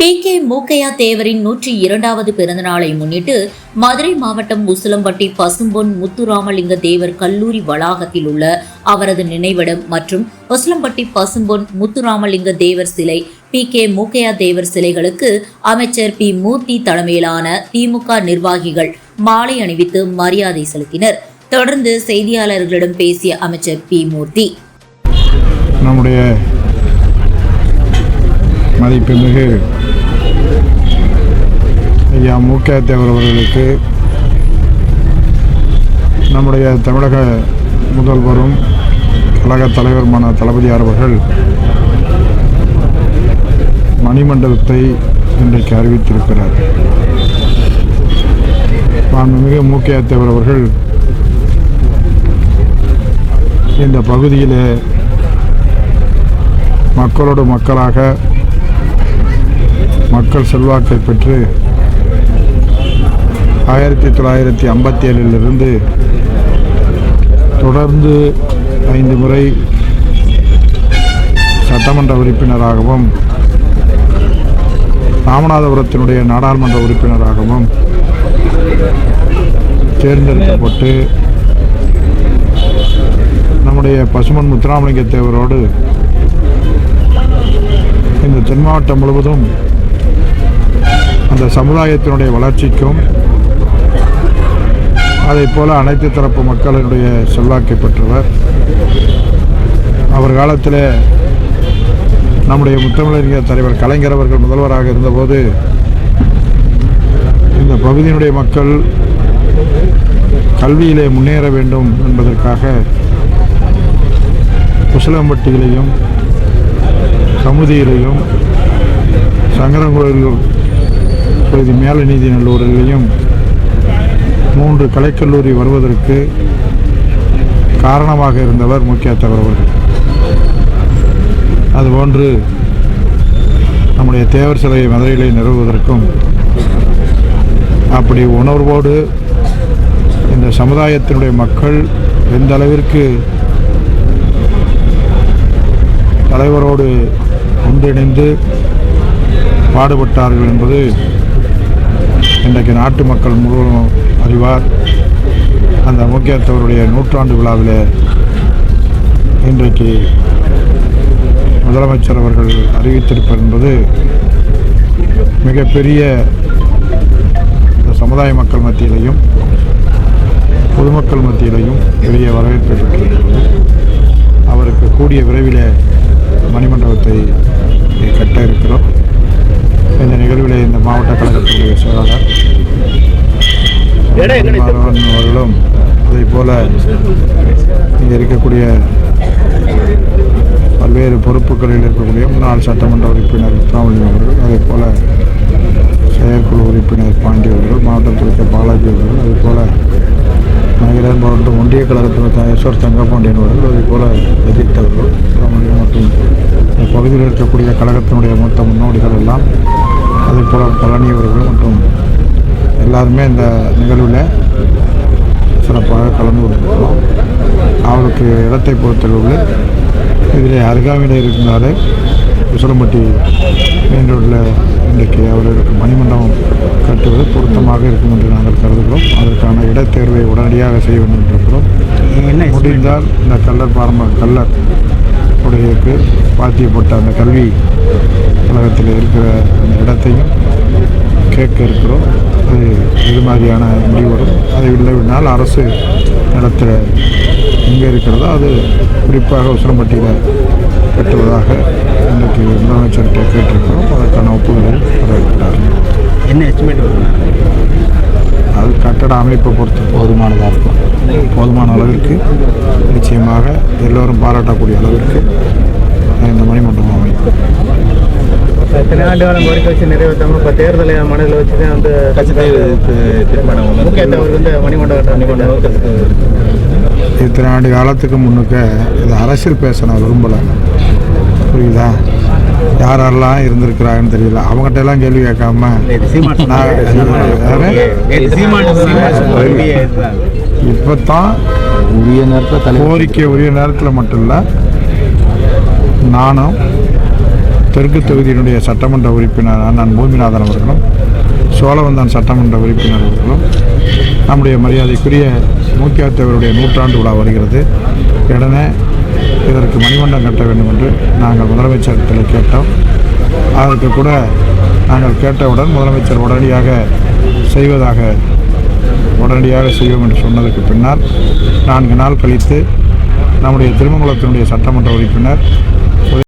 B K Mookkaiya தேவரின் நூற்றி இரண்டாவது பிறந்தநாளை முன்னிட்டு மதுரை மாவட்டம் உசிலம்பட்டி பசும்பொன் முத்துராமலிங்க தேவர் கல்லூரி வளாகத்தில் உள்ள அவரது நினைவிடம் மற்றும் உசிலம்பட்டி பசும்பொன் முத்துராமலிங்க தேவர் சிலை பி கே மூக்கையா தேவர் சிலைகளுக்கு அமைச்சர் பி மூர்த்தி தலைமையிலான திமுக நிர்வாகிகள் மாலை அணிவித்து மரியாதை செலுத்தினர். தொடர்ந்து செய்தியாளர்களிடம் பேசிய அமைச்சர் பி மூர்த்தி. நம்முடைய மதிப்புமிகு ஐயா மூக்கே தேவர் அவர்களுக்கு நம்முடைய தமிழக முதல்வரும் கழக தலைவருமான தளபதியார் அவர்கள் மணிமண்டபத்தை இன்றைக்கு அறிவித்திருக்கிறார். மாண்புமிகு மூக்கே தேவர் அவர்கள் இந்த பகுதியில் மக்களோடு மக்களாக மக்கள் செல்வாக்கை பெற்று ஆயிரத்தி தொள்ளாயிரத்தி ஐம்பத்தி ஏழிலிருந்து தொடர்ந்து ஐந்து முறை சட்டமன்ற உறுப்பினராகவும் ராமநாதபுரத்தினுடைய நாடாளுமன்ற உறுப்பினராகவும் தேர்ந்தெடுக்கப்பட்டு நம்முடைய பசுமன் முத்துராமலிங்க தேவரோடு இந்த தென் மாவட்டம் முழுவதும் அந்த சமுதாயத்தினுடைய வளர்ச்சிக்கும் அதை போல அனைத்து தரப்பு மக்களினுடைய செல்வாக்கை பெற்றவர். அவர் காலத்தில் நம்முடைய முத்தமிழறிஞர் தலைவர் கலைஞர் அவர்கள் முதல்வராக இருந்தபோது இந்த பகுதியினுடைய மக்கள் கல்வியிலே முன்னேற வேண்டும் என்பதற்காக குசலம்பட்டியிலையும் சமுதியிலையும் சங்கரங்கோயில் பகுதி மேல நீதி நல்லூரிலையும் மூன்று கலைக்கல்லூரி வருவதற்கு காரணமாக இருந்தவர் முக்கியத்தவர் அவர்கள். அதுபோன்று நம்முடைய தேவர் சிலையை மதுரையிலே நிறுவுவதற்கும் அப்படி உணர்வோடு இந்த சமுதாயத்தினுடைய மக்கள் எந்த அளவிற்கு தலைவரோடு ஒன்றிணைந்து பாடுபட்டார்கள் என்பது இன்றைக்கு நாட்டு மக்கள் முழுவதும் அறிவார். அந்த முக்கியத்தவருடைய நூற்றாண்டு விழாவில் இன்றைக்கு முதலமைச்சர் அவர்கள் அறிவித்திருப்பது என்பது மிகப்பெரிய சமுதாய மக்கள் மத்தியிலையும் பொதுமக்கள் மத்தியிலையும் பெரிய வரவேற்பு பெற்றிருக்கிறது. மாவட்ட கழகத்தினுடைய செயலாளர் அவர்களும் அதே போல இங்கே இருக்கக்கூடிய பல்வேறு பொறுப்புகளில் இருக்கக்கூடிய முன்னாள் சட்டமன்ற உறுப்பினர் முத்துராமலிங்கம் அவர்கள் அதே போல செயற்குழு உறுப்பினர் பாண்டி அவர்கள் மாவட்டத்திற்கு பாலாஜி அவர்கள் அதே போல மகிழர் மாவட்டம் ஒன்றிய கழகத்தில் ஈஸ்வர் தங்கப்பாண்டியன் அவர்கள் அதே போல எதிர்த் அவர்கள் முத்துராமலிங்கம் மற்றும் இந்த பகுதியில் இருக்கக்கூடிய கழகத்தினுடைய மொத்த முன்னோடிகள் எல்லாம் போல பழனி அவர்கள் மற்றும் எல்லாருமே இந்த நிகழ்வில் சிறப்பாக கலந்து கொண்டிருக்கிறோம். அவருக்கு இடத்தை பொறுத்தளவில் இதில் அருகாமையில் இருந்தாலே உசலம்பட்டி மெயின் ரோட்டில் இன்றைக்கு அவர்களுக்கு மணிமண்டபம் கட்டுவது பொருத்தமாக இருக்கும் என்று நாங்கள் கருதுகிறோம். அதற்கான இடத்தேர்வை உடனடியாக செய்ய வேண்டும் என்று இருக்கிறோம். முடிந்தால் இந்த கல்லர் பாரம்ப கல்லர் உடையக்கு பாத்தியப்பட்ட அந்த கல்வி கழகத்தில் இருக்கிற அந்த இடத்தையும் கேட்க இருக்கிறோம். அது இது மாதிரியான முடிவு வரும். அதை இல்லைவினால் அரசு நிலத்தில் எங்கே இருக்கிறதோ அது குறிப்பாக உசரம்பட்டியில் கட்டுவதாக இன்றைக்கு முதலமைச்சர்கிட்ட கேட்டிருக்கிறோம். அதற்கான ஒப்புதலை வரவேற்கிறார்கள் கட்டட அமைப்பை பொறுத்து போதுமானதாக இருக்கும். போதுமான அளவிற்கு நிச்சயமாக எல்லோரும் பாராட்டக்கூடிய அளவிற்கு இந்த மணிமண்டபம் அமைக்கும் இத்தனை ஆண்டு காலம் கோரிக்கை வச்சு நிறைவேற்றாம இப்போ தேர்தலை மனதில் வச்சு தான் வந்து இத்தனை ஆண்டு காலத்துக்கு முன்னுக்க இது அரசியல் பேச நான் விரும்பலை. புரியுதா? யாரெல்லாம் இருந்திருக்கிறாங்கன்னு தெரியல. அவங்ககிட்ட எல்லாம் கேள்வி கேட்காம நான்? இப்போ தான் உரிய நேரத்தில் தலை கோரிக்கை உரிய நேரத்தில் மட்டும் இல்லை நானும் தெற்கு தொகுதியினுடைய சட்டமன்ற உறுப்பினர் அண்ணன் பூமிநாதன் அவர்களும் சோழவந்தான் சட்டமன்ற உறுப்பினர் அவர்களும் நம்முடைய மரியாதைக்குரிய மூக்கியாத்தேவருடைய நூற்றாண்டு விழா வருகிறது. உடனே இதற்கு மணிமண்டம் கட்ட வேண்டும் என்று நாங்கள் முதலமைச்சரிடத்தில் கேட்டோம். அதற்கு கூட நாங்கள் கேட்டவுடன் முதலமைச்சர் உடனடியாக செய்வதாக உடனடியாக செய்வோம் என்று சொன்னதற்கு பின்னால் நான்கு நாள் கழித்து நம்முடைய திருமங்கலத்தினுடைய சட்டமன்ற உறுப்பினர்